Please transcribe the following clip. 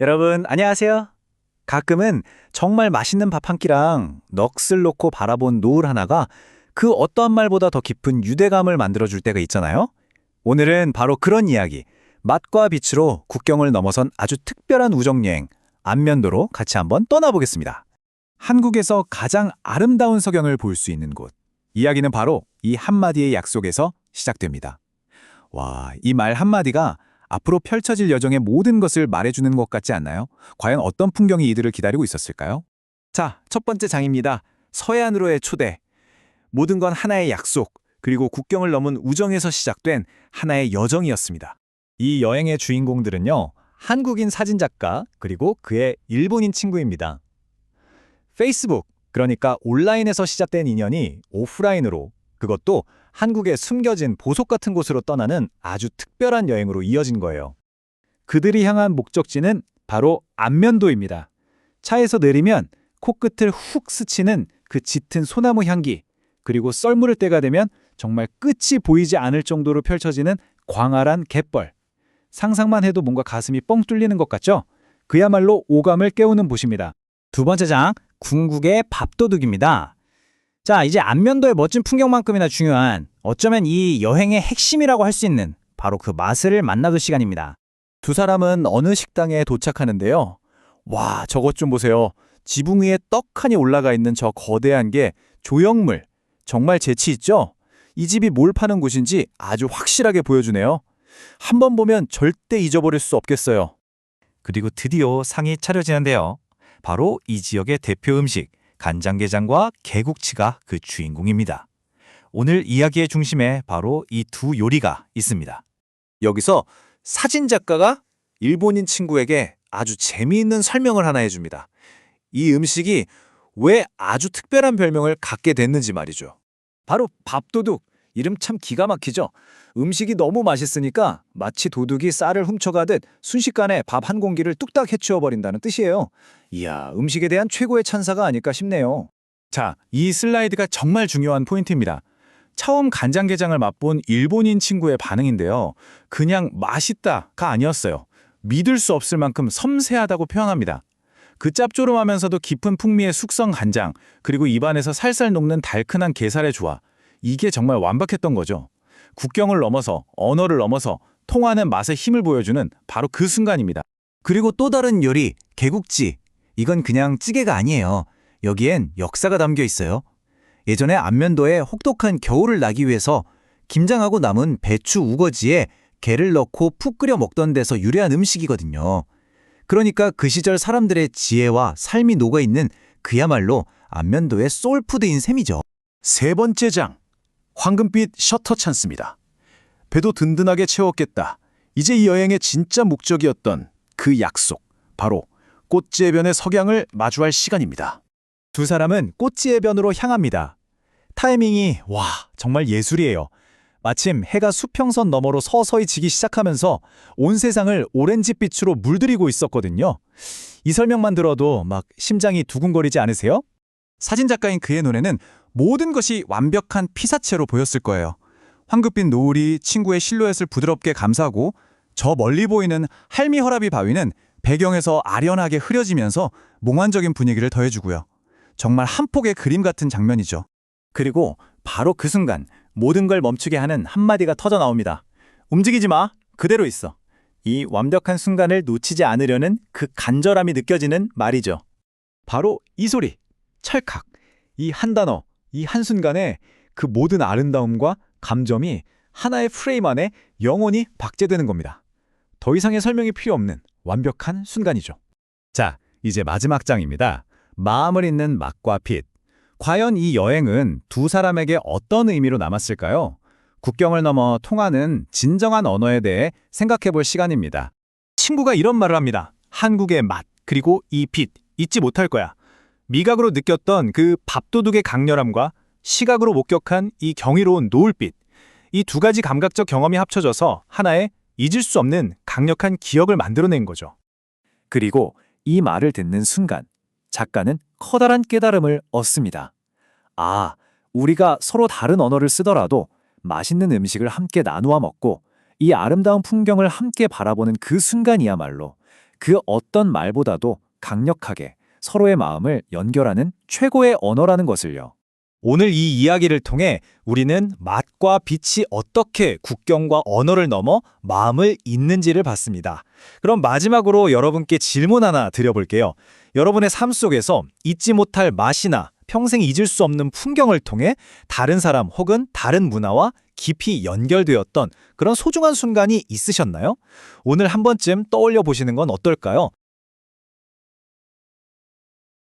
여러분, 안녕하세요. 가끔은 정말 맛있는 밥 한 끼랑 넋을 놓고 바라본 노을 하나가 그 어떠한 말보다 더 깊은 유대감을 만들어줄 때가 있잖아요. 오늘은 바로 그런 이야기, 맛과 빛으로 국경을 넘어선 아주 특별한 우정여행, 안면도로 같이 한번 떠나보겠습니다. 한국에서 가장 아름다운 석양을 볼 수 있는 곳. 이야기는 바로 이 한마디의 약속에서 시작됩니다. 와, 이 말 한마디가 앞으로 펼쳐질 여정의 모든 것을 말해주는 것 같지 않나요? 과연 어떤 풍경이 이들을 기다리고 있었을까요? 자, 첫 번째 장입니다. 서해안으로의 초대. 모든 건 하나의 약속, 그리고 국경을 넘은 우정에서 시작된 하나의 여정이었습니다. 이 여행의 주인공들은요, 한국인 사진작가, 그리고 그의 일본인 친구입니다. 페이스북, 그러니까 온라인에서 시작된 인연이 오프라인으로, 그것도 한국의 숨겨진 보석 같은 곳으로 떠나는 아주 특별한 여행으로 이어진 거예요. 그들이 향한 목적지는 바로 안면도입니다. 차에서 내리면 코끝을 훅 스치는 그 짙은 소나무 향기, 그리고 썰물을 때가 되면 정말 끝이 보이지 않을 정도로 펼쳐지는 광활한 갯벌. 상상만 해도 뭔가 가슴이 뻥 뚫리는 것 같죠? 그야말로 오감을 깨우는 곳입니다. 두 번째 장, 궁극의 밥도둑입니다. 자, 이제 안면도의 멋진 풍경만큼이나 중요한 어쩌면 이 여행의 핵심이라고 할 수 있는 바로 그 맛을 만나볼 시간입니다. 두 사람은 어느 식당에 도착하는데요. 와, 저것 좀 보세요. 지붕 위에 떡하니 올라가 있는 저 거대한 게 조형물. 정말 재치 있죠? 이 집이 뭘 파는 곳인지 아주 확실하게 보여주네요. 한번 보면 절대 잊어버릴 수 없겠어요. 그리고 드디어 상이 차려지는데요. 바로 이 지역의 대표 음식, 간장게장과 개국치가 그 주인공입니다. 오늘 이야기의 중심에 바로 이 두 요리가 있습니다. 여기서 사진 작가가 일본인 친구에게 아주 재미있는 설명을 하나 해줍니다. 이 음식이 왜 아주 특별한 별명을 갖게 됐는지 말이죠. 바로 밥도둑. 이름 참 기가 막히죠? 음식이 너무 맛있으니까 마치 도둑이 쌀을 훔쳐가듯 순식간에 밥 한 공기를 뚝딱 해치워버린다는 뜻이에요. 이야, 음식에 대한 최고의 찬사가 아닐까 싶네요. 자, 이 슬라이드가 정말 중요한 포인트입니다. 처음 간장게장을 맛본 일본인 친구의 반응인데요. 그냥 맛있다가 아니었어요. 믿을 수 없을 만큼 섬세하다고 표현합니다. 그 짭조름하면서도 깊은 풍미의 숙성 간장, 그리고 입안에서 살살 녹는 달큰한 게살의 조화. 이게 정말 완벽했던 거죠. 국경을 넘어서, 언어를 넘어서 통하는 맛의 힘을 보여주는 바로 그 순간입니다. 그리고 또 다른 요리, 개국지. 이건 그냥 찌개가 아니에요. 여기엔 역사가 담겨 있어요. 예전에 안면도에 혹독한 겨울을 나기 위해서 김장하고 남은 배추 우거지에 게를 넣고 푹 끓여 먹던 데서 유래한 음식이거든요. 그러니까 그 시절 사람들의 지혜와 삶이 녹아있는 그야말로 안면도의 소울푸드인 셈이죠. 세 번째 장, 황금빛 셔터 찬스입니다. 배도 든든하게 채웠겠다. 이제 이 여행의 진짜 목적이었던 그 약속, 바로 꽃지해변의 석양을 마주할 시간입니다. 두 사람은 꽃지해변으로 향합니다. 타이밍이 와 정말 예술이에요. 마침 해가 수평선 너머로 서서히 지기 시작하면서 온 세상을 오렌지빛으로 물들이고 있었거든요. 이 설명만 들어도 막 심장이 두근거리지 않으세요? 사진작가인 그의 눈에는 모든 것이 완벽한 피사체로 보였을 거예요. 황급빛 노을이 친구의 실루엣을 부드럽게 감싸고 저 멀리 보이는 할미 허라비 바위는 배경에서 아련하게 흐려지면서 몽환적인 분위기를 더해주고요. 정말 한 폭의 그림 같은 장면이죠. 그리고 바로 그 순간 모든 걸 멈추게 하는 한마디가 터져 나옵니다. 움직이지 마. 그대로 있어. 이 완벽한 순간을 놓치지 않으려는 그 간절함이 느껴지는 말이죠. 바로 이 소리. 찰칵. 이 한 단어, 이 한순간에 그 모든 아름다움과 감정이 하나의 프레임 안에 영원히 박제되는 겁니다. 더 이상의 설명이 필요 없는 완벽한 순간이죠. 자, 이제 마지막 장입니다. 마음을 잇는 맛과 빛. 과연 이 여행은 두 사람에게 어떤 의미로 남았을까요? 국경을 넘어 통하는 진정한 언어에 대해 생각해 볼 시간입니다. 친구가 이런 말을 합니다. 한국의 맛, 그리고 이 빛, 잊지 못할 거야. 미각으로 느꼈던 그 밥도둑의 강렬함과 시각으로 목격한 이 경이로운 노을빛. 이 두 가지 감각적 경험이 합쳐져서 하나의 잊을 수 없는 강력한 기억을 만들어낸 거죠. 그리고 이 말을 듣는 순간 작가는 커다란 깨달음을 얻습니다. 아, 우리가 서로 다른 언어를 쓰더라도 맛있는 음식을 함께 나누어 먹고 이 아름다운 풍경을 함께 바라보는 그 순간이야말로 그 어떤 말보다도 강력하게 서로의 마음을 연결하는 최고의 언어라는 것을요. 오늘 이 이야기를 통해 우리는 맛과 빛이 어떻게 국경과 언어를 넘어 마음을 잇는지를 봤습니다. 그럼 마지막으로 여러분께 질문 하나 드려볼게요. 여러분의 삶 속에서 잊지 못할 맛이나 평생 잊을 수 없는 풍경을 통해 다른 사람 혹은 다른 문화와 깊이 연결되었던 그런 소중한 순간이 있으셨나요? 오늘 한 번쯤 떠올려 보시는 건 어떨까요?